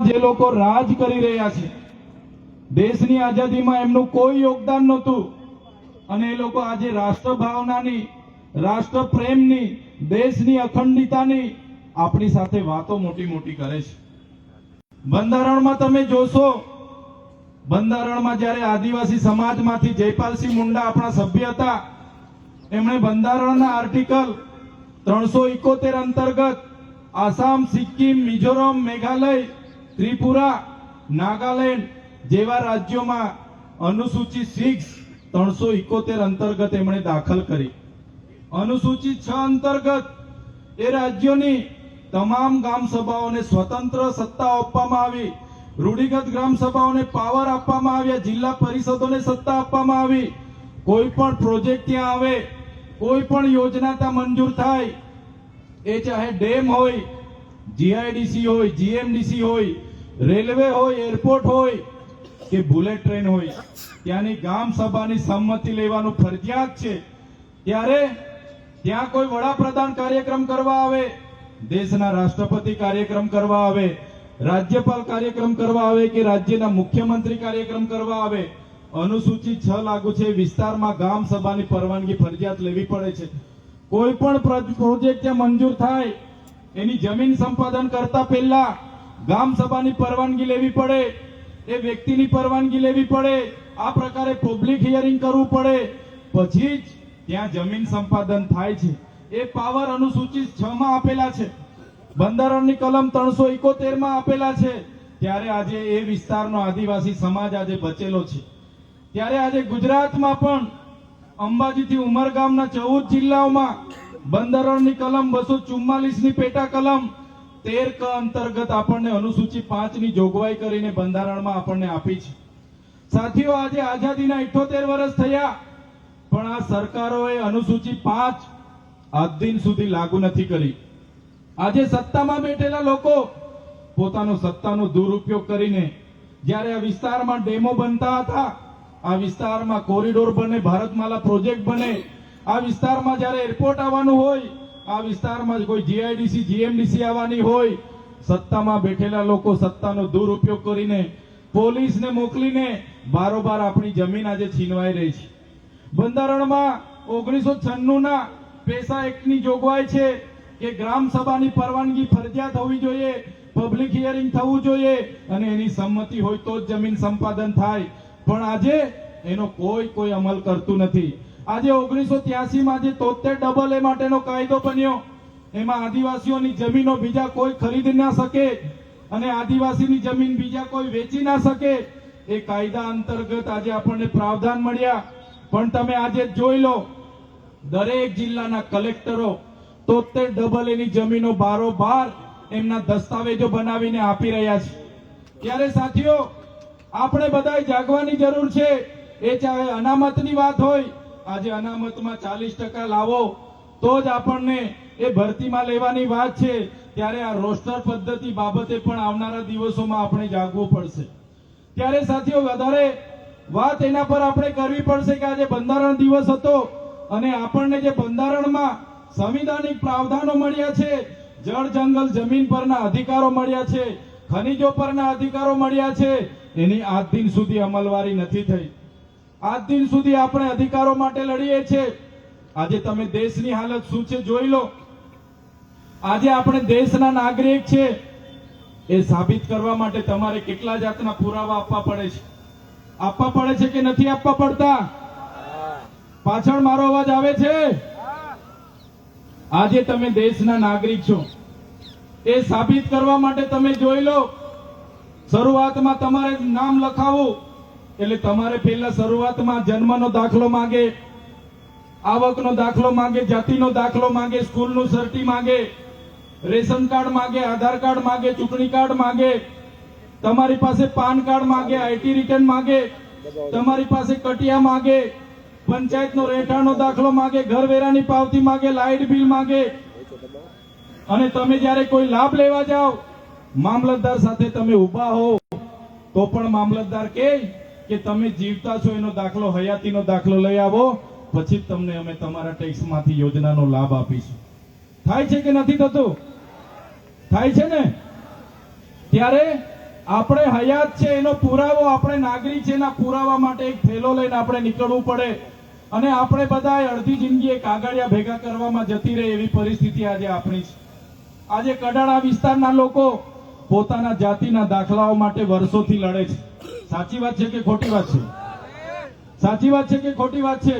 જે લોકો રાજ કરી રહ્યા છે. દેશની આઝાદીમાં એમનું કોઈ યોગદાન નહોતું. અને એ લોકો આજે રાષ્ટ્ર ભાવનાની રાષ્ટ્ર પ્રેમની દેશની અખંડિતાની આપણી સાથે વાતો મોટી મોટી કરે છે. બંધારણમાં તમે જોશો, બંધારણમાં જ્યારે આદિવાસી સમાજમાંથી જયપાલસિંહ મુંડા આપણા સભ્ય હતા, એમણે બંધારણના આર્ટિકલ ત્રણસો અંતર્ગત આસામ, સિક્કિમ, મિઝોરમ, મેઘાલય ત્રિપુરા, નાગાલેન્ડ જેવા રાજ્યોમાં અનુસૂચિત સિક્સ ત્રણસો ઇકોતેર અંતર્ગત એમણે દાખલ કરી. અનુસૂચિત છ અંતર્ગત એ રાજ્યોની તમામ ગ્રામ સભાઓને સ્વતંત્ર સત્તા આપવામાં આવી. રૂઢિગત ગ્રામ સભાઓને પાવર આપવામાં આવ્યા, જિલ્લા પરિષદોને સત્તા આપવામાં આવી. કોઈ પણ પ્રોજેક્ટ ત્યાં આવે, કોઈ પણ યોજના ત્યાં મંજૂર થાય, એ ચાહે ડેમ હોય, જીઆઈડીસી હોય, જીએમડીસી હોય રેલવે હોય, એરપોર્ટ હોય કે બુલેટ ટ્રેન હોય, ત્યાંની ગામ સભાની સંમતિ લેવાનું ફરજિયાત છે. ત્યારે ત્યાં કોઈ વડાપ્રધાન કાર્યક્રમ કરવા આવે, દેશના રાષ્ટ્રપતિ કાર્યક્રમ કરવા આવે, રાજ્યપાલ કાર્યક્રમ કરવા આવે કે રાજ્યના મુખ્યમંત્રી કાર્યક્રમ કરવા આવે, અનુસૂચિત છ લાગુ છે, વિસ્તારમાં ગામ સભાની પરવાનગી ફરજિયાત લેવી પડે છે. કોઈ પણ પ્રોજેક્ટ ત્યાં મંજૂર થાય, એની જમીન સંપાદન કરતા પહેલા ગામ સભાની પરવાનગી લેવી પડે, એ વ્યક્તિની પરવાનગી લેવી પડે, આ પ્રકારે પબ્લિક હિયરિંગ કરવું પડે. પછી જ ત્યાં જમીન સંપાદન થાય છે. એ પાવર અનુસૂચિત છ માં આપેલા છે. બંધારણની કલમ ત્રણસો ઇકોતેરમાં આપેલા છે. ત્યારે આજે એ વિસ્તારનો આદિવાસી સમાજ આજે બચેલો છે. ત્યારે આજે ગુજરાતમાં પણ અંબાજીથી ઉમરગામના ચૌદ જિલ્લાઓમાં બંધારણની કલમ બસો ચુમ્માલીસની પેટા કલમ તેર ક અંતર્ગત આપણને અનુસૂચિ પાંચની જોગવાઈ કરીને બંધારણમાં આપણને આપી છે. સાથીઓ, આજે આઝાદીના ઇઠોતેર વર્ષ થયા, પણ આ સરકારોએ અનુસૂચિ પાંચ આજ દિન સુધી લાગુ નથી કરી. આજે સત્તામાં બેઠેલા લોકો પોતાનો સત્તાનો દુરુપયોગ કરીને જ્યારે આ વિસ્તારમાં ડેમો બનતા હતા, આ વિસ્તારમાં કોરિડોર બને, ભારતમાલા પ્રોજેક્ટ બને, આ વિસ્તારમાં જ્યારે એરપોર્ટ આવવાનું હોય આ વિસ્તારમાં કોઈ જીઆઈડીસી, જીએમડીસી આવવાની હોય, સત્તામાં બેઠેલા લોકો સત્તાનો દુરુપયોગ કરીને પોલીસને મોકલીને બારોબાર આપણી જમીન આજે છીનવાઈ રહી છે. બંધારણમાં ઓગણીસો છન્નુંના પેસા એક્ટની જોગવાઈ છે કે ગ્રામ સભાની પરવાનગી ફરજિયાત હોવી જોઈએ, પબ્લિક હિયરિંગ થવું જોઈએ અને એની સંમતિ હોય તો જ જમીન સંપાદન થાય. પણ આજે એનો કોઈ કોઈ અમલ કરતું નથી. આજે ઓગણીસો ત્યાસીમાં જે તોતેર ડબલ એ માટેનો કાયદો બન્યો, એમાં આદિવાસીઓની જમીનો બીજા કોઈ ખરીદી ના શકે અને આદિવાસીની જમીન બીજા કોઈ વેચી ના શકે, એ કાયદા અંતર્ગત આજે આપણને પ્રાવધાન મળ્યા. પણ તમે આજે જોઈ લો, દરેક જિલ્લાના કલેક્ટરો તોતેર ડબલ એની જમીનો બારોબાર એમના દસ્તાવેજો બનાવીને આપી રહ્યા છે. ત્યારે સાથીઓ, આપણે બધાએ જાગવાની જરૂર છે. એ ચાહે અનામતની વાત હોય આજે અનામતમાં ચાલીસ ટકા લાવો, તો જ આપણને એ ભરતીમાં લેવાની વાત છે. ત્યારે આ રોસ્ટર પદ્ધતિ બાબતે પણ આવનારા દિવસોમાં આપણે જાગવું પડશે. ત્યારે સાથીઓ, વધારે વાત એના પર આપણે કરવી પડશે કે આજે બંધારણ દિવસ હતો અને આપણને જે બંધારણમાં સંવિધાનિક પ્રાવધાનો મળ્યા છે, જળ, જંગલ, જમીન પરના અધિકારો મળ્યા છે, ખનિજો પરના અધિકારો મળ્યા છે, એની આજ દિન સુધી અમલવારી નથી થઈ. આજ દિન સુધી આપણે અધિકારો માટે લડીએ છીએ. આજે તમે દેશની હાલત શું છે જોઈ લો. આજે આપણે દેશના નાગરિક છે. એ સાબિત કરવા માટે તમારે કેટલા જાતના પુરાવા આપવા પડે છે? આપવા પડે છે કે નથી આપવા પડતા? પાછળ મારો અવાજ આવે છે? આજે તમે દેશના નાગરિક છો. એ સાબિત કરવા માટે તમે જોઈ લો. શરૂઆતમાં તમારે નામ લખાવવું એટલે તમારે પહેલા શરૂઆતમાં જન્મનો દાખલો માંગે, આવકનો દાખલો માંગે, જાતિનો દાખલો માંગે, સ્કૂલનું સર્ટી માંગે, રેશન કાર્ડ માંગે, આધાર કાર્ડ માંગે, ચૂંટણી કાર્ડ માંગે, તમારી પાસે પાન કાર્ડ માંગે, આઈટી રિટર્ન માંગે, તમારી પાસે કટિયા માંગે, પંચાયતનો રહેઠાણનો દાખલો માંગે ઘર વેરાની પાવતી માંગે, લાઇટ બિલ માંગે. અને તમે જ્યારે કોઈ લાભ લેવા જાઓ, મામલતદાર સાથે તમે ઊભા હો, તો પણ મામલતદાર કહે કે તમે જીવતા છો, એનો દાખલો હયાતીનો દાખલો લઈ આવો, પછી તમને અમે તમારા ટેક્સમાંથી યોજનાનો લાભ આપીશું. થાય છે કે નથી થતું? થાય છે ને? ત્યારે આપણે હયાત છે, એનો પુરાવો આપણે નાગરિક છે, એના પુરાવા માટે એક થેલો લઈને આપણે નીકળવું પડે. અને આપણે બધા અડધી જિંદગી કાગળિયા ભેગા કરવામાં જતી રહે એવી પરિસ્થિતિ આજે આપણી છે. આજે કડાળા વિસ્તારના લોકો પોતાના જાતિના દાખલાઓ માટે વર્ષોથી લડે છે. સાચી વાત છે કે ખોટી વાત છે? સાચી વાત છે કે ખોટી વાત છે?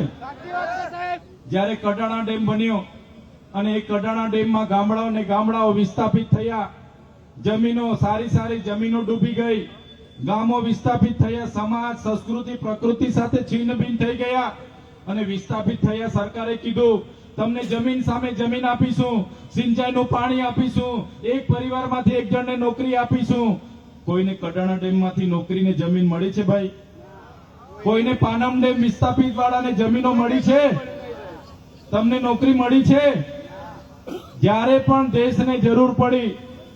જ્યારે કડાણા ડેમ બન્યો અને એ કડાણા ડેમમાં ગામડાઓ ને ગામડાઓ વિસ્થાપિત થયા, જમીનો સારી સારી જમીનો ડૂબી ગઈ, ગામો વિસ્થાપિત થયા, સમાજ, સંસ્કૃતિ, પ્રકૃતિ સાથે છિન્નભિન્ન થઈ ગયા અને વિસ્થાપિત થયા. સરકારે કીધું, તમને જમીન સામે જમીન આપીશું, સિંચાઈનું પાણી આપીશું, એક પરિવારમાંથી એક જણને નોકરી આપીશું કોઈને કડાણા ડેમમાંથી નોકરીને જમીન મળી છે ભાઈ? કોઈને પાનમ ડેમ વિસ્થાપિત વાળાને જમીનો મળી છે? તમને નોકરી મળી છે? જ્યારે પણ દેશને જરૂર પડી,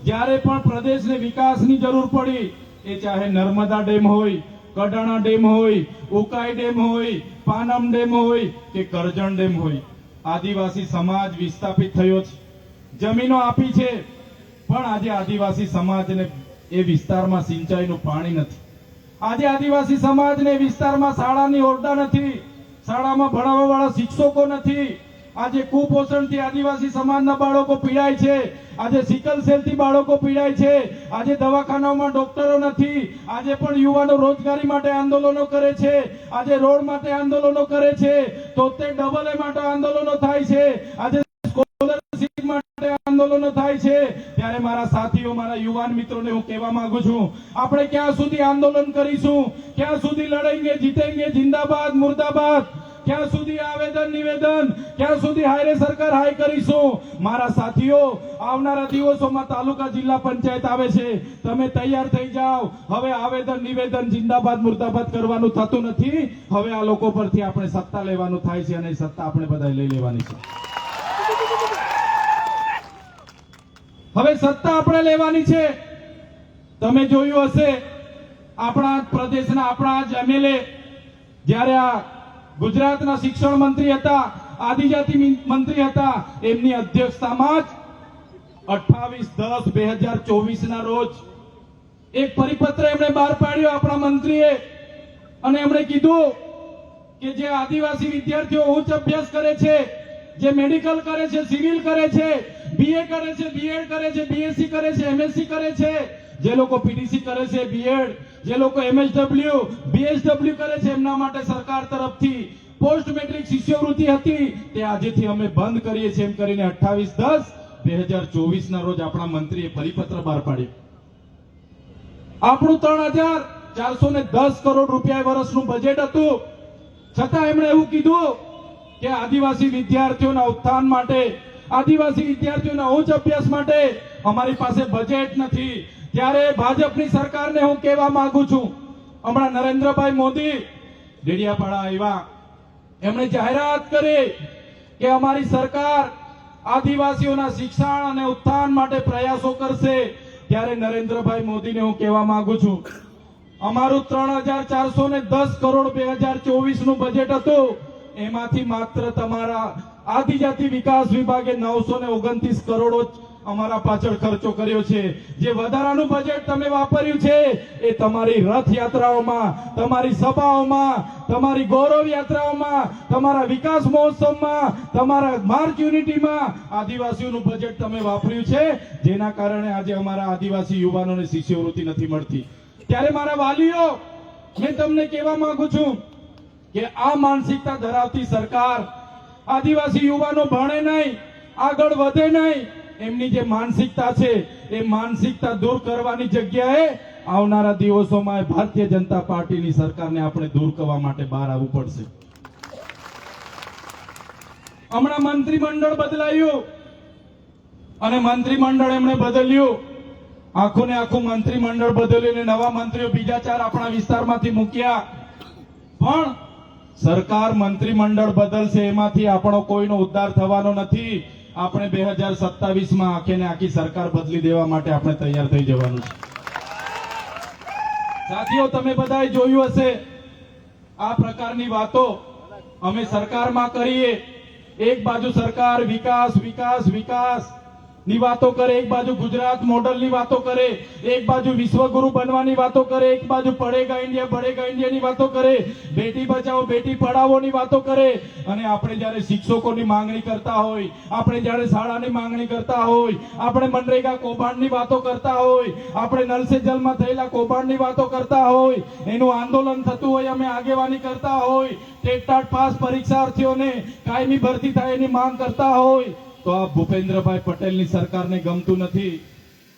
જ્યારે પણ પ્રદેશને વિકાસની જરૂર પડી, એ ચાહે નર્મદા ડેમ હોય, કડાણા ડેમ હોય, ઉકાઈ ડેમ હોય, પાનમ ડેમ હોય કે કરજણ ડેમ હોય, આદિવાસી સમાજ વિસ્થાપિત થયો છે. જમીનો આપી છે, પણ આજે આદિવાસી સમાજને એ વિસ્તારમાં સિંચાઈનું પાણી નથી. આજે આદિવાસી સમાજને વિસ્તારમાં શાળાની ઓરડા નથી, શાળામાં ભણાવવાવાળા શિક્ષકો નથી. આજે કુપોષણથી આદિવાસી સમાજના બાળકો પીડાય છે. આજે સિકલ સેલથી બાળકો પીડાય છે. આજે દવાખાનાઓમાં ડોક્ટરો નથી. આજે પણ યુવાનો રોજગારી માટે આંદોલનો કરે છે. આજે રોડ માટે આંદોલનો કરે છે. તો તે ડબલ એ માટે આંદોલનો થાય છે. આજે આંદોલનો થાય છે, ત્યારે મારા સાથીઓ, મારા યુવાન મિત્રોને હું કહેવા માંગુ છું, આપણે ક્યાં સુધી આંદોલન કરીશું? ક્યાં સુધી લડેંગે, જીતેંગે, જિંદાબાદ, મુર્દાબાદ? ક્યાં સુધી આવેદન, નિવેદન? ક્યાં સુધી હાયરે સરકાર હાય કરીશું? મારા સાથીઓ, આવનારા દિવસોમાં તાલુકા જિલ્લા પંચાયત આવે છે. તમે તૈયાર થઈ જાઓ. હવે આવેદન, નિવેદન, જિંદાબાદ, મુર્દાબાદ કરવાનું થતું નથી. હવે આ લોકો પરથી આપણે સત્તા લેવાનું થાય છે અને સત્તા આપણે બધા લઈ લેવાની છે. હવે સત્તા આપણે લેવાની છે. તમે જોયું હશે, આપણા પ્રદેશના આપણા જ એમએલએ જ્યારે આ ગુજરાતના શિક્ષણ મંત્રી હતા, આદિજાતિ મંત્રી હતા, એમની અધ્યક્ષતામાં જ અઠ્ઠાવીસ દસ બે હજાર ચોવીસ ના રોજ એક પરિપત્ર એમણે બહાર પાડ્યો આપણા મંત્રીએ અને એમણે કીધું કે જે આદિવાસી વિદ્યાર્થીઓ ઉચ્ચ અભ્યાસ કરે છે, જે મેડિકલ કરે છે, સિવિલ કરે છે બીએ કરે છે બીએડ કરે છે બીએસસી કરે છે એમએસસી કરે છે. જે લોકો પીડીસી કરે છે બીએડ જે લોકો એમએસડબલ્યુ બીએસડબલ્યુ કરે છે, એમના માટે સરકાર તરફથી પોસ્ટ મેટ્રિક શિષ્યવૃત્તિ હતી. તે આજેથી અમે બંધ કરીએ છીએ એમ કરીને અઠ્ઠાવીસ દસ બે હજાર ચોવીસ ના રોજ આપણા મંત્રીએ પરિપત્ર બહાર પાડ્યો. આપણું ત્રણ હજાર ચારસો ને દસ કરોડ રૂપિયા વર્ષનું બજેટ હતું. છતાં એમણે એવું કીધું કે આદિવાસી વિદ્યાર્થીઓના ઉત્થાન માટે આદિવાસી વિદ્યાર્થીઓના ઉચ્ચ અભ્યાસ માટે અમારી પાસે બજેટ નથી. ત્યારે ભાજપની સરકારને હું કહેવા માંગુ છું. હમણાં નરેન્દ્રભાઈ મોદી ડેડિયાપાડા આવ્યા. એમણે જાહેરાત કરી કે અમારી સરકાર આદિવાસીઓના શિક્ષણ અને ઉત્થાન માટે પ્રયાસો કરશે. ત્યારે નરેન્દ્રભાઈ મોદીને હું કહેવા માંગુ છું. અમારું ત્રણ હજાર ચારસો દસ કરોડ બે હજાર ચોવીસનું બજેટ હતું. એમાંથી માત્ર તમારા આદિજાતિ વિકાસ વિભાગે નવસો ને ઓગણત્રીસ કરોડો અમારા પાછળ ખર્ચો કર્યો છે. જે વધારાનું બજેટ તમે વાપર્યું છે, એ તમારી રથયાત્રાઓમાં, તમારી સભાઓમાં, તમારી ગૌરવ યાત્રાઓમાં, તમારા વિકાસ મહોત્સવમાં, તમારા માર્ચ યુનિટીમાં આદિવાસીઓનું બજેટ તમે વાપર્યું છે. જેના કારણે આજે અમારા આદિવાસી યુવાનોને શિષ્યવૃત્તિ નથી મળતી. ત્યારે મારા વાલીઓ, મેં તમને કહેવા માંગુ છું કે આ માનસિકતા ધરાવતી સરકાર આદિવાસી યુવાનો ભણે નહીં, આગળ વધે નહીં, એમની જે માનસિકતા છે, એ માનસિકતા દૂર કરવાની જગ્યાએ આવનારા દિવસોમાં ભારતીય જનતા પાર્ટીની સરકારને આપણે દૂર કરવા માટે બહાર આવવું પડશે. હમણાં મંત્રીમંડળ બદલાયું અને મંત્રીમંડળ એમણે બદલ્યું. આખું ને આખું મંત્રીમંડળ બદલ્યું નવા મંત્રીઓ બીજા ચાર આપણા વિસ્તારમાંથી મૂક્યા. પણ સરકાર મંત્રીમંડળ બદલશે એમાંથી આપણો કોઈનો ઉદ્ધાર થવાનો નથી. આપણે બે હજાર સત્તાવીસમાં આખે ને આખી સરકાર બદલી દેવા માટે આપણે તૈયાર થઈ જવાનું છે. સાથીઓ, તમે બધાએ જોયું હશે, આ પ્રકારની વાતો અમે સરકારમાં કરીએ. એક બાજુ સરકાર વિકાસ વિકાસ વિકાસ ની વાતો કરે, એક બાજુ ગુજરાત મોડલની વાતો કરે, એક બાજુ વિશ્વગુરુ બનવાની વાતો કરે, એક બાજુ પડેગા ઇન્ડિયા બળેગા ઇન્ડિયાની વાતો કરે, બેટી બચાવો, બેટી પઢાવોની વાતો કરે. અને આપણે જ્યારે શિક્ષકોની માંગણી કરતા હોય, આપણે જ્યારે શાળાની માંગણી કરતા હોય, આપણે મનરેગા કૌભાંડની વાતો કરતા હોય, આપણે નલસે જલમાં થયેલા કૌભાંડની વાતો કરતા હોય, એનું આંદોલન થતું હોય, અમે આગેવાની કરતા હોય ટેટ પાસ પરીક્ષાર્થીઓને કાયમી ભરતી થાય એની માંગ કરતા હોય તો આ ભૂપેન્દ્રભાઈ પટેલની સરકારને ગમતું નથી.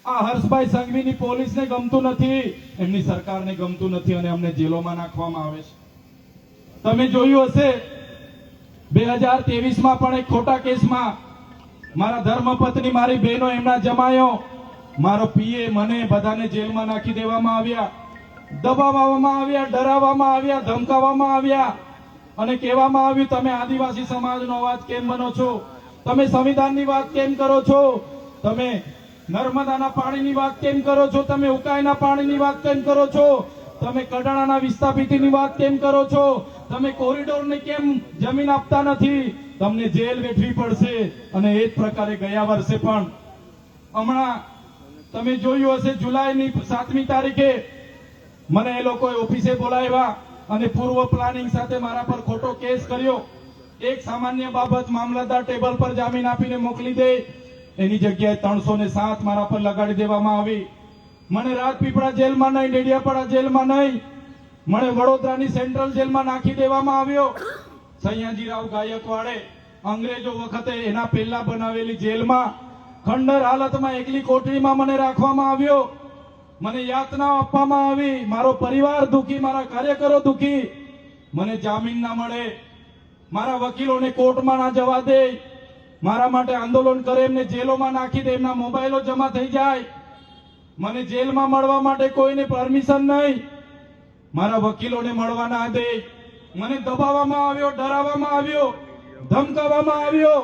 આ હર્ષભાઈ સંઘવીની પોલીસને ગમતું નથી. એમની સરકારને ગમતું નથી અને અમને જેલોમાં નાખવામાં આવે છે. તમે જોયું હશે, બે હજારમાં પણ એક ખોટા કેસમાં મારા ધર્મપત્ની મારી બહેનો એમના જમાયો. મારો પીએ, મને બધાને જેલમાં નાખી દેવામાં આવ્યા. દબાવવામાં આવ્યા, ડરાવવામાં આવ્યા, ધમકાવવામાં આવ્યા. અને કહેવામાં આવ્યું, તમે આદિવાસી સમાજનો અવાજ કેમ બનો છો? તમે સંવિધાનની વાત કેમ કરો છો? તમે નર્મદાના પાણીની વાત કેમ કરો છો? તમે ઉકાઈના પાણીની વાત કેમ કરો છો? તમે કડાણાના વિસ્થાપિતની વાત કેમ કરો છો? તમે કોરિડોરને કેમ જમીન આપતા નથી? તમને જેલ વેઠવી પડશે અને એ જ પ્રકારે ગયા વર્ષે પણ. હમણાં તમે જોયું હશે જુલાઈની સાતમી તારીખે મને એ લોકોએ ઓફિસે બોલાવ્યા અને પૂર્વ પ્લાનિંગ સાથે મારા પર ખોટો કેસ કર્યો. એક સામાન્ય બાબત મામલતદાર ટેબલ પર જામીન આપીને મોકલી દે. એની જગ્યાએ ત્રણસો ને સાત મારા પર લગાડી દેવામાં આવી. મને રાજપીપળા જેલમાં નહીં, ડેડિયાપાડા જેલમાં નહીં. મને વડોદરાની સેન્ટ્રલ જેલમાં નાખી દેવામાં આવ્યો. સયાજીરાવ ગાયકવાડે અંગ્રેજો વખતે એના પહેલા બનાવેલી જેલમાં ખંડર હાલતમાં એકલી કોટડીમાં મને રાખવામાં આવ્યો. મને યાતના આપવામાં આવી. મારો પરિવાર દુખી, મારા કાર્યકરો દુખી. મને જામીન ના મળે. મારા વકીલોને કોર્ટમાં ના જવા દે. મારા માટે આંદોલન કરે, એમને જેલોમાં નાખી દે, એમના મોબાઈલો જમા થઈ જાય. મને જેલમાં મળવા માટે કોઈને પરમિશન નહીં. મારા વકીલોને મળવા ના દે. મને દબાવવામાં આવ્યો, ડરાવવામાં આવ્યો, ધમકાવવામાં આવ્યો.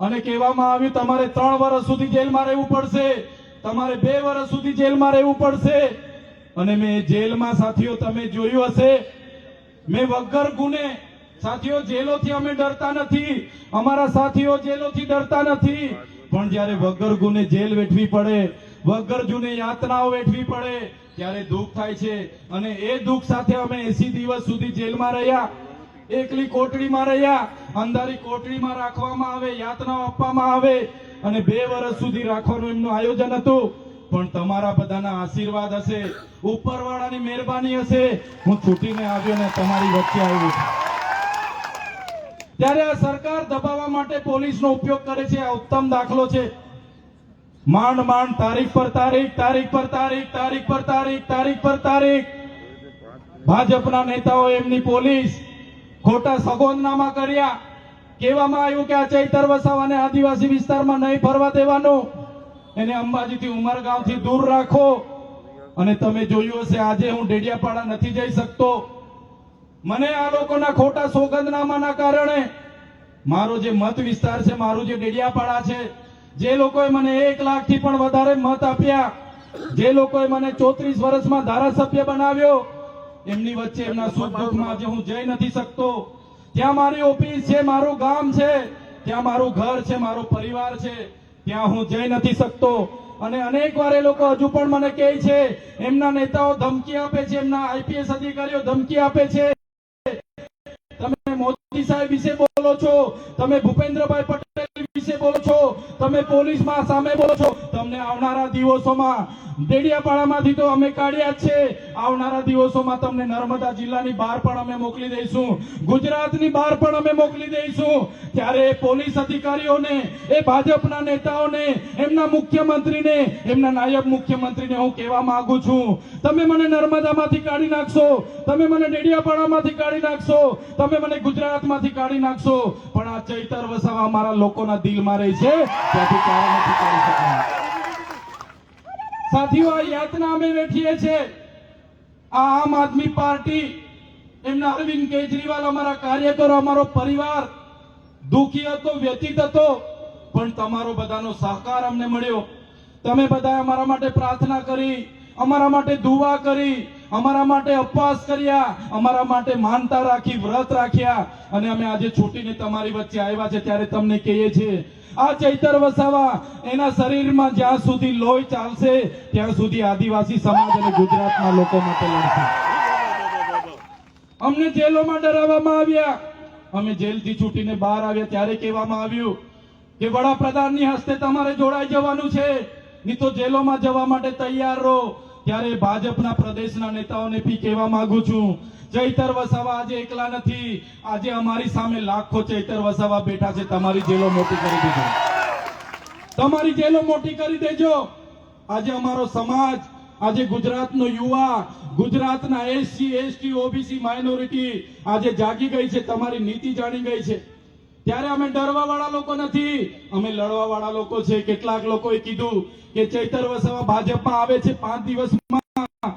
અને કહેવામાં આવ્યું, તમારે ત્રણ વર્ષ સુધી જેલમાં રહેવું પડશે. તમારે બે વર્ષ સુધી જેલમાં રહેવું પડશે. અને મેં જેલમાં સાથીઓ, તમે જોયું હશે. મેં વગર ગુને સાથીઓ, જેલોથી અમે ડરતા નથી. અમારા સાથીઓ જેલોથી ડરતા નથી. પણ જ્યારે વગર ગુને જેલ વેઠવી પડે વગર જુને યાતનાઓ વેઠવી પડે, ત્યારે દુઃખ થાય છે. અને એ દુઃખ સાથે અમે એસી દિવસ સુધી જેલમાં રહ્યા. એકલી કોટડીમાં રહ્યા. અંધારી કોટડીમાં રાખવામાં આવે, યાતનાઓ આપવામાં આવે. અને બે વર્ષ સુધી રાખવાનું એમનું આયોજન હતું. પણ તમારા બધાના આશીર્વાદ હશે. ઉપરવાળાની મહેરબાની હશે. હું છૂટીને આવ્યો ને તમારી વચ્ચે આવ્યો છું. ત્યારે આ સરકાર દબાવવા માટે પોલીસનો ઉપયોગ કરે છે, આ ઉત્તમ દાખલો છે. માંડ માંડ, તારીખ પર તારીખ તારીખ પર તારીખ તારીખ પર તારીખ તારીખ પર તારીખ. ભાજપના નેતાઓ એમની પોલીસ ખોટા સગોદનામા કર્યા. કહેવામાં આવ્યું કે આ ચૈતર વસાવાને આદિવાસી વિસ્તારમાં નહીં ફરવા દેવાનું. એને અંબાજીથી ઉમરગાંવથી દૂર રાખો. અને તમે જોયું હશે, આજે હું ડેડિયાપાડા નથી જઈ શકતો. મને આ લોકોના ખોટા સોગંદનામાના કારણે મારો જે મત વિસ્તાર છે, મારું જે ડેડિયાપાડા છે, જે લોકોએ મને એક લાખથી પણ વધારે મત આપ્યા, જે લોકોએ મને ચોત્રીસ વર્ષમાં ધારાસભ્ય બનાવ્યો, એમની વચ્ચે એમના સુખ દુઃખમાં જે હું જઈ નથી શકતો. ત્યાં મારી ઓફિસ છે, મારું ગામ છે, ત્યાં મારું ઘર છે, મારો પરિવાર છે, ત્યાં હું જઈ નથી શકતો. અને અનેક વાર એ લોકો હજુ પણ મને કહે છે, એમના નેતાઓ ધમકી આપે છે, એમના આઈપીએસ અધિકારીઓ ધમકી આપે છે. મોદી સાહેબ વિશે બોલો છો? તમે ભૂપેન્દ્રભાઈ પટેલ વિશે બોલો છો? તમે પોલીસમાં સામે બોલો છો? તમને આવનારા દિવસોમાં દેડિયાપાડામાંથી તો અમે કાઢ્યા છે. આવનારા દિવસોમાં તમને નર્મદા જિલ્લાની બહાર પણ અમે મોકલી દઈશું. ગુજરાતની બહાર પણ અમે મોકલી દઈશું. ત્યારે પોલીસ અધિકારીઓને, એ ભાજપના નેતાઓને, એમના મુખ્યમંત્રીને, એમના નાયબ મુખ્યમંત્રીને હું કહેવા માંગુ છું. તમે મને નર્મદામાંથી કાઢી નાખશો. તમે મને ડેડિયાપાડામાંથી કાઢી નાખશો. તમે મને ગુજરાતમાંથી કાઢી નાખશો. પણ આ ચૈતર વસાવા મારા લોકોના દિલમાં રહી છે. ત્યાંથી કારણ નથી કરી શકતા સાથીઓ, આ યાતના અમે વેઠીએ છીએ. આ આમ આદમી પાર્ટી, એમના અરવિંદ કેજરીવાલ અમારા કાર્યકરો, અમારો પરિવાર, દુખી હતો વ્યતીત હતો, પણ તમારો બધાનો સહકાર અમને મળ્યો. તમે બધા અમારા માટે પ્રાર્થના કરી, અમારા માટે દુવા કરી અમારા માટે ઉપવાસ કર્યા, અમારા માટે માનતા રાખી, વ્રત રાખ્યા. અને અમે આજે છૂટીને તમારી વચ્ચે આવ્યા છે, ત્યારે તમને કહીએ છીએ, આ ચૈતર વસાવા, એના શરીરમાં જ્યાં સુધી લોહી ચાલશે, ત્યાં સુધી આદિવાસી સમાજ અને ગુજરાતના લોકો માટે લડશે. અમને જેલોમાં ડરાવવામાં આવ્યા. અમે જેલથી છૂટીને બહાર આવ્યા, ત્યારે કહેવામાં આવ્યું કે વડાપ્રધાનની હસ્તે તમારે જોડાઈ જવાનું છે. નહીં તો જેલોમાં જવા માટે તૈયાર રહો. ત્યારે ભાજપના પ્રદેશના નેતાઓને બી કહેવા માંગુ છું, ચૈતર વસાવા આજે એકલા નથી, આજે અમારી સામે લાખો ચૈતર વસાવા બેઠા છે, તમારી જેલો મોટી કરી દીધો તમારી જેલો મોટી કરી દેજો. આજે અમારો સમાજ, આજે ગુજરાતનો યુવા, ગુજરાતના એસસી, એસટી, ઓબીસી, માઇનોરિટી આજે જાગી ગઈ છે, તમારી નીતિ જાણી ગઈ છે. ત્યારે અમે ડરવા વાળા લોકો નથી. અમે લડવા વાળા લોકો છે. કેટલાક લોકોએ કીધું કે ચૈતર વસાવા ભાજપમાં આવે છે પાંચ દિવસમાં.